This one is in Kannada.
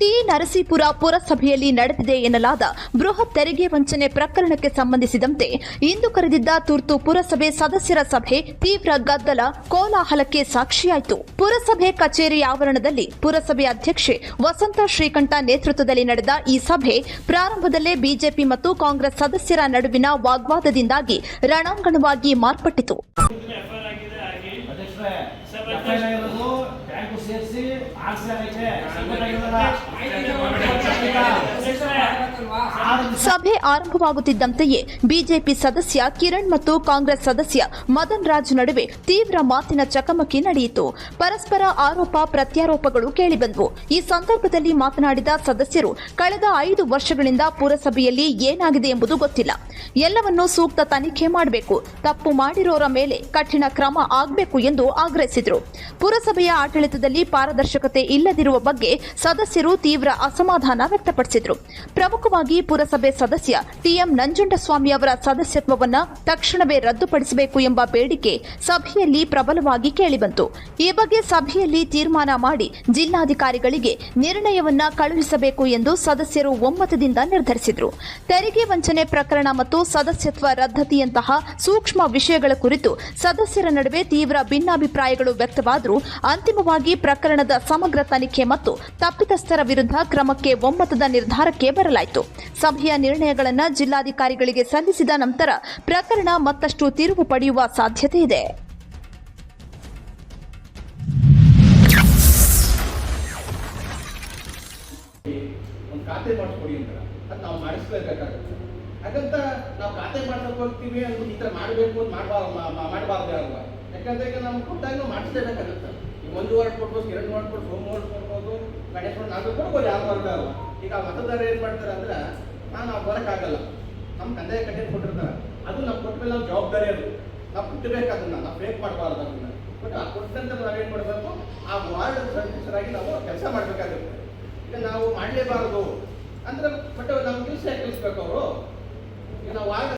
ಟಿ ನರಸೀಪುರ ಪುರಸಭೆಯಲ್ಲಿ ನಡೆದಿದೆ ಎನ್ನಲಾದ ಬೃಹತ್ ತೆರಿಗೆ ವಂಚನೆ ಪ್ರಕರಣಕ್ಕೆ ಸಂಬಂಧಿಸಿದಂತೆ ಇಂದು ಕರೆದಿದ್ದ ತುರ್ತು ಪುರಸಭೆ ಸದಸ್ಯರ ಸಭೆ ತೀವ್ರ ಗದ್ದಲ ಕೋಲಾಹಲಕ್ಕೆ ಸಾಕ್ಷಿಯಾಯಿತು. ಪುರಸಭೆ ಕಚೇರಿ ಆವರಣದಲ್ಲಿ ಪುರಸಭೆ ಅಧ್ಯಕ್ಷೆ ವಸಂತ ಶ್ರೀಕಂಠ ನೇತೃತ್ವದಲ್ಲಿ ನಡೆದ ಈ ಸಭೆ ಪ್ರಾರಂಭದಲ್ಲೇ ಬಿಜೆಪಿ ಮತ್ತು ಕಾಂಗ್ರೆಸ್ ಸದಸ್ಯರ ನಡುವಿನ ವಾಗ್ವಾದದಿಂದಾಗಿ ರಣಾಂಗಣವಾಗಿ ಮಾರ್ಪಟ್ಟಿತು. ಸೇರಿಸಿ ಆರ್ಸಿ ಸಭೆ ಆರಂಭವಾಗುತ್ತಿದ್ದಂತೆಯೇ ಬಿಜೆಪಿ ಸದಸ್ಯ ಕಿರಣ್ ಮತ್ತು ಕಾಂಗ್ರೆಸ್ ಸದಸ್ಯ ಮದನ್ ರಾಜ್ ನಡುವೆ ತೀವ್ರ ಮಾತಿನ ಚಕಮಕಿ ನಡೆಯಿತು. ಪರಸ್ಪರ ಆರೋಪ ಪ್ರತ್ಯಾರೋಪಗಳು ಕೇಳಿಬಂದವು. ಈ ಸಂದರ್ಭದಲ್ಲಿ ಮಾತನಾಡಿದ ಸದಸ್ಯರು, ಕಳೆದ ಐದು ವರ್ಷಗಳಿಂದ ಪುರಸಭೆಯಲ್ಲಿ ಏನಾಗಿದೆ ಎಂಬುದು ಗೊತ್ತಿಲ್ಲ. ಎಲ್ಲವನ್ನೂ ಸೂಕ್ತ ತನಿಖೆ ಮಾಡಬೇಕು. ತಪ್ಪು ಮಾಡಿರೋರ ಮೇಲೆ ಕಠಿಣ ಕ್ರಮ ಆಗಬೇಕು ಎಂದು ಆಗ್ರಹಿಸಿದರು. ಪುರಸಭೆಯ ಆಡಳಿತದಲ್ಲಿ ಪಾರದರ್ಶಕತೆ ಇಲ್ಲದಿರುವ ಬಗ್ಗೆ ಸದಸ್ಯರು ತೀವ್ರ ಅಸಮಾಧಾನ ವ್ಯಕ್ತಪಡಿಸಿದರು. ಪ್ರಮುಖವಾಗಿ ಪುರಸಭೆ ಸದಸ್ಯ ಟಿಎಂ ನಂಜುಂಡಸ್ವಾಮಿ ಅವರ ಸದಸ್ಯತ್ವವನ್ನು ತಕ್ಷಣವೇ ರದ್ದುಪಡಿಸಬೇಕು ಎಂಬ ಬೇಡಿಕೆ ಸಭೆಯಲ್ಲಿ ಪ್ರಬಲವಾಗಿ ಕೇಳಿಬಂತು. ಈ ಬಗ್ಗೆ ಸಭೆಯಲ್ಲಿ ತೀರ್ಮಾನ ಮಾಡಿ ಜಿಲ್ಲಾಧಿಕಾರಿಗಳಿಗೆ ನಿರ್ಣಯವನ್ನ ಕಳುಹಿಸಬೇಕು ಎಂದು ಸದಸ್ಯರು ಒಮ್ಮತದಿಂದ ನಿರ್ಧರಿಸಿದರು. ತೆರಿಗೆ ವಂಚನೆ ಪ್ರಕರಣ ಮತ್ತು ಸದಸ್ಯತ್ವ ರದ್ದತಿಯಂತಹ ಸೂಕ್ಷ್ಮ ವಿಷಯಗಳ ಕುರಿತು ಸದಸ್ಯರ ನಡುವೆ ತೀವ್ರ ಭಿನ್ನಾಭಿಪ್ರಾಯಗಳು ವ್ಯಕ್ತವಾದರೂ ಅಂತಿಮವಾಗಿ ಪ್ರಕರಣದ ಸಮಗ್ರ ತನಿಖೆ ಮತ್ತು ತಪ್ಪಿತಸ್ಥರ ವಿರುದ್ಧ ಕ್ರಮಕ್ಕೆ ಒಮ್ಮತದ ನಿರ್ಧಾರಕ್ಕೆ ಬರಲಾಯಿತು. ಸಭೆಯ ನಿರ್ಣಯಗಳನ್ನು ಜಿಲ್ಲಾಧಿಕಾರಿಗಳಿಗೆ ಸಲ್ಲಿಸಿದ ನಂತರ ಪ್ರಕರಣ ಮತ್ತಷ್ಟು ತಿರುವು ಪಡೆಯುವ ಸಾಧ್ಯತೆ ಇದೆ. ಖಾತೆ ಮಾಡಿಸ್ಕೊಡಿ ಅಂತ. ನಾವು ಮಾಡಿಸ್ಲೇಬೇಕಾಗುತ್ತೆ ಹಾಗಂತ ನಾವು ಖಾತೆ ಮಾಡ್ಸಕ್ ಹೋಗ್ತೀವಿ ಅಂದ್ರೆ ಈ ಥರ ಮಾಡಬೇಕು ಅಂತ ಮಾಡಬಾರ್ದು ಮಾಡಬಾರ್ದು ಅಲ್ವಾ? ಯಾಕಂದ್ರೆ ಈಗ ನಮ್ಗೆ ಕೊಟ್ಟಾಗ ನಾವು ಮಾಡಿಸ್ಲೇಬೇಕಾಗುತ್ತೆ. ಈಗ ಒಂದು ವಾರ್ಡ್ ಕೊಡ್ಬೋದು, ಎರಡು ವಾರ್ಡ್ ಕೊಡ್ಬೋದು ಮೂರು ವಾರ್ಡ್ ಕೊಡ್ಬೋದು ಗಣೇಶ ನಾಲ್ಕು ಕೊಡ್ಬೋದು, ಯಾವ ವಾರ್ಡ್ ಅಲ್ವಾ? ಈಗ ಮತದಾರ ಏನು ಮಾಡ್ತಾರೆ ಅಂದ್ರೆ ನಾವು ಬರೋಕ್ಕಾಗಲ್ಲ. ನಮ್ಮ ಕಂದಾಯ ಕಟ್ಟೆ ಕೊಟ್ಟಿರ್ತಾರೆ. ಅದು ನಾವು ಕೊಟ್ಟ ನಾವು ಜವಾಬ್ದಾರಿ ಅದು. ನಾವು ಕುಟ್ಟಬೇಕು ನಾವು ಬ್ರೇಕ್ ಮಾಡಬಾರ್ದು ಅದನ್ನ. ಬಟ್ ಆ ಕೊಟ್ಟಂತ ನಾವೇನು ಮಾಡಬೇಕು? ಆ ವಾರ್ಡ್ ಸದಸ್ಯರಾಗಿ ನಾವು ಕೆಲಸ ಮಾಡಬೇಕಾಗುತ್ತೆ. ಈಗ ನಾವು ಮಾಡಲೇಬಾರದು. ಅಂದ್ರೆ ಬಟ್ ನಮ್ಗೆ ಕೆಲಸ ಕಲಿಸ್ಬೇಕು ಅವರು? ಈಗ ನಾವು ವಾರ್ಡ್